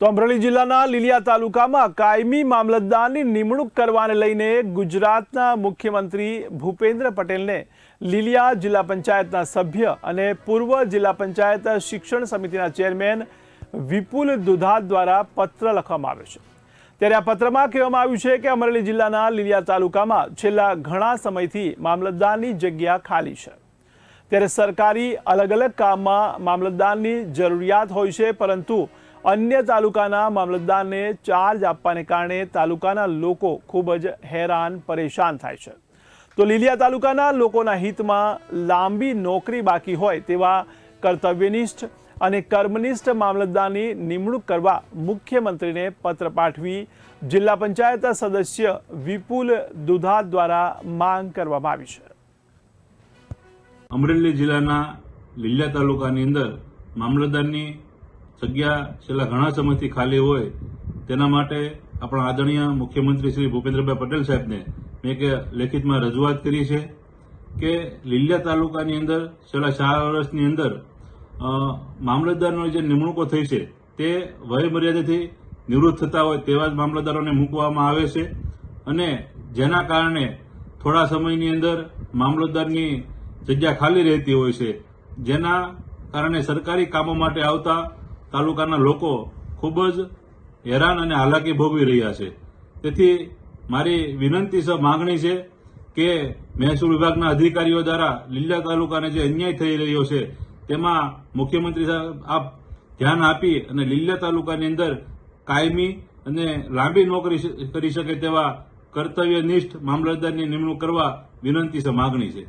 તો અમરેલી જિલ્લાના લીલિયા તાલુકામાં કાયમી મામલતદારની નિમણૂક કરવાને લઈને ગુજરાતના મુખ્યમંત્રી ભૂપેન્દ્ર પટેલને લીલિયા જિલ્લા પંચાયતના સભ્ય અને પૂર્વ જિલ્લા પંચાયત શિક્ષણ સમિતિના ચેરમેન વિપુલ દુધાત દ્વારા પત્ર લખવામાં આવ્યો છે. ત્યારે આ પત્રમાં કહેવામાં આવ્યું છે કે અમરેલી જિલ્લાના લીલિયા તાલુકામાં છેલ્લા ઘણા સમયથી મામલતદારની જગ્યા ખાલી છે. ત્યારે સરકારી અલગ અલગ કામમાં મામલતદારની જરૂરિયાત હોય છે, પરંતુ અન્ય તાલુકાના મામલતદારને ચાર્જ આપવાને કારણે તાલુકાના લોકો ખૂબ જ હેરાન પરેશાન થાય છે. તો લીલિયા તાલુકાના લોકોના હિતમાં લાંબી નોકરી બાકી હોય તેવા કર્તવ્યનિષ્ઠ અને કર્મનિષ્ઠ મામલતદારની નિમણૂક કરવા મુખ્યમંત્રીને પત્ર પાઠવી જિલ્લા પંચાયત સદસ્ય વિપુલ દુધાત દ્વારા માંગ કરવામાં આવી છે. અમરેલી જિલ્લાના લીલિયા તાલુકાની અંદર મામલતદારની જગ્યા છેલ્લા ઘણા સમયથી ખાલી હોય, તેના માટે આપણા આદરણીય મુખ્યમંત્રી શ્રી ભૂપેન્દ્રભાઈ પટેલ સાહેબને મેં એક લેખિતમાં રજૂઆત કરી છે કે લીલિયા તાલુકાની અંદર છેલ્લા ચાર વર્ષની અંદર મામલતદારની જે નિમણૂકો થઈ છે, તે વયમર્યાદાથી નિવૃત્ત થતા હોય તેવા જ મામલતદારોને મૂકવામાં આવે છે અને જેના કારણે થોડા સમયની અંદર મામલતદારની જગ્યા ખાલી રહેતી હોય છે. જેના કારણે સરકારી કામો માટે આવતા તાલુકાના લોકો ખૂબ જ હેરાન અને હાલાકી ભોગવી રહ્યા છે. તેથી મારી વિનંતી છે માગણી છે કે મહેસૂલ વિભાગના અધિકારીઓ દ્વારા લીલા તાલુકાને જે અન્યાય થઈ રહ્યો છે, તેમાં મુખ્યમંત્રી સાહેબ આપ ધ્યાન આપી અને લીલા તાલુકાની અંદર કાયમી અને લાંબી નોકરી કરી શકે તેવા કર્તવ્યનિષ્ઠ મામલતદારની નિમણૂક કરવા વિનંતી છે માગણી છે.